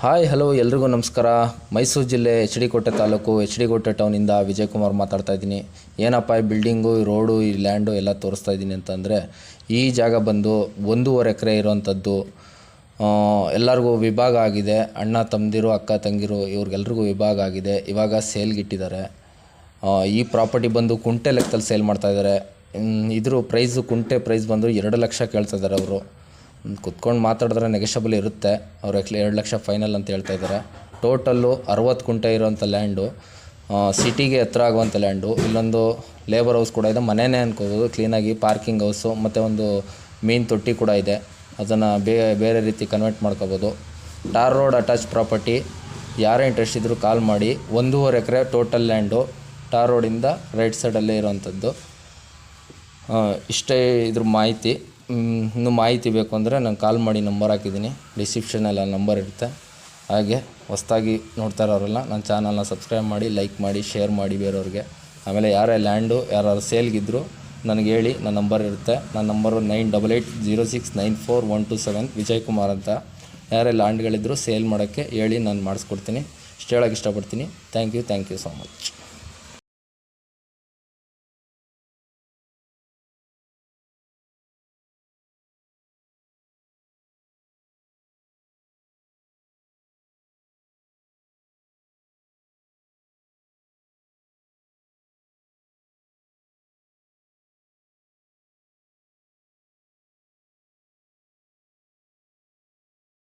Hi, hello, ಎಲ್ರಿಗೂ ನಮಸ್ಕಾರ. ಮೈಸೂರು ಜಿಲ್ಲೆ ಎಚ್ ಡಿ ಕೋಟೆ ತಾಲೂಕು ಎಚ್ ಡಿ ಕೋಟೆ ಟೌನಿಂದ ವಿಜಯಕುಮಾರ್ ಮಾತಾಡ್ತಾ ಇದ್ದೀನಿ. ಏನಪ್ಪ ಈ ಬಿಲ್ಡಿಂಗು, ಈ ರೋಡು, ಈ ಲ್ಯಾಂಡು ಎಲ್ಲ ತೋರಿಸ್ತಾ ಇದ್ದೀನಿ ಅಂತಂದರೆ, ಈ ಜಾಗ ಬಂದು ಒಂದೂವರೆ ಎಕರೆ ಇರೋವಂಥದ್ದು ಎಲ್ಲರಿಗೂ ವಿಭಾಗ ಆಗಿದೆ. ಅಣ್ಣ, ತಮ್ಮದಿರು, ಅಕ್ಕ, ತಂಗಿರು, ಇವ್ರಿಗೆಲ್ರಿಗೂ ವಿಭಾಗ ಆಗಿದೆ. ಇವಾಗ ಸೇಲ್ಗಿಟ್ಟಿದ್ದಾರೆ ಈ ಪ್ರಾಪರ್ಟಿ ಬಂದು ಕುಂಟೆ ಲೆಕ್ಕದಲ್ಲಿ ಸೇಲ್ ಮಾಡ್ತಾ ಇದ್ದಾರೆ. ಇದ್ರ ಪ್ರೈಸು ಕುಂಟೆ ಪ್ರೈಸ್ ಬಂದು ಎರಡು ಲಕ್ಷ ಕೇಳ್ತಾ ಇದ್ದಾರೆ ಅವರು. ಕುತ್ಕೊಂಡು ಮಾತಾಡಿದ್ರೆ ನೆಗೆಷಬಲ್ ಇರುತ್ತೆ. ಅವ್ರು ಆ್ಯಕ್ಚುಲಿ ಎರಡು ಲಕ್ಷ ಫೈನಲ್ ಅಂತ ಹೇಳ್ತಾ ಇದ್ದಾರೆ ಟೋಟಲ್ಲು ಅರವತ್ತು ಕುಂಟೆ ಇರೋವಂಥ ಲ್ಯಾಂಡು ಸಿಟಿಗೆ ಹತ್ರ ಆಗುವಂಥ ಲ್ಯಾಂಡು ಇಲ್ಲೊಂದು ಲೇಬರ್ ಹೌಸ್ ಕೂಡ ಇದೆ. ಮನೆಯೇ ಅನ್ಕೋಬೋದು. ಕ್ಲೀನಾಗಿ ಪಾರ್ಕಿಂಗ್ ಹೌಸು ಮತ್ತು ಒಂದು ಮೀನು ತೊಟ್ಟಿ ಕೂಡ ಇದೆ. ಅದನ್ನು ಬೇರೆ ರೀತಿ ಕನ್ವರ್ಟ್ ಮಾಡ್ಕೋಬೋದು. ಟಾರ್ ರೋಡ್ ಅಟ್ಯಾಚ್ ಪ್ರಾಪರ್ಟಿ ಯಾರೇ ಇಂಟ್ರೆಸ್ಟ್ ಇದ್ದರೂ ಕಾಲ್ ಮಾಡಿ. ಒಂದೂವರೆ ಎಕರೆ ಟೋಟಲ್ ಲ್ಯಾಂಡು ಟಾರ್ ರೋಡಿಂದ ರೈಟ್ ಸೈಡಲ್ಲೇ ಇರೋವಂಥದ್ದು ಇಷ್ಟೇ ಇದ್ರ ಮಾಹಿತಿ. ಇನ್ನೂ ಮಾಹಿತಿ ಬೇಕು ಅಂದರೆ ನಾನು ಕಾಲ್ ಮಾಡಿ ನಂಬರ್ ಹಾಕಿದ್ದೀನಿ. ಡಿಸ್ಕ್ರಿಪ್ಷನಲ್ಲಿ ಆ ನಂಬರ್ ಇರುತ್ತೆ. ಹಾಗೆ ಹೊಸ್ದಾಗಿ ನೋಡ್ತಾ ಇರೋರೆಲ್ಲ ನನ್ನ ಚಾನಲ್ನ ಸಬ್ಸ್ಕ್ರೈಬ್ ಮಾಡಿ ಲೈಕ್ ಮಾಡಿ ಶೇರ್ ಮಾಡಿ ಬೇರೆಯವ್ರಿಗೆ. ಆಮೇಲೆ ಯಾರೇ ಲ್ಯಾಂಡು ಯಾರು ಸೇಲ್ಗಿದ್ರು ನನಗೆ ಹೇಳಿ ನನ್ನ ನಂಬರ್ ಇರುತ್ತೆ. ನನ್ನ number nine double eight zero six nine four one two seven Vijay Kumar ಅಂತ. ಯಾರೇ ಲ್ಯಾಂಡ್ಗಳಿದ್ರು ಸೇಲ್ ಮಾಡೋಕ್ಕೆ ಹೇಳಿ ನಾನು ಮಾಡಿಸ್ಕೊಡ್ತೀನಿ. ಇಷ್ಟು ಹೇಳೋಕ್ಕೆ ಇಷ್ಟಪಡ್ತೀನಿ. Thank you thank you so much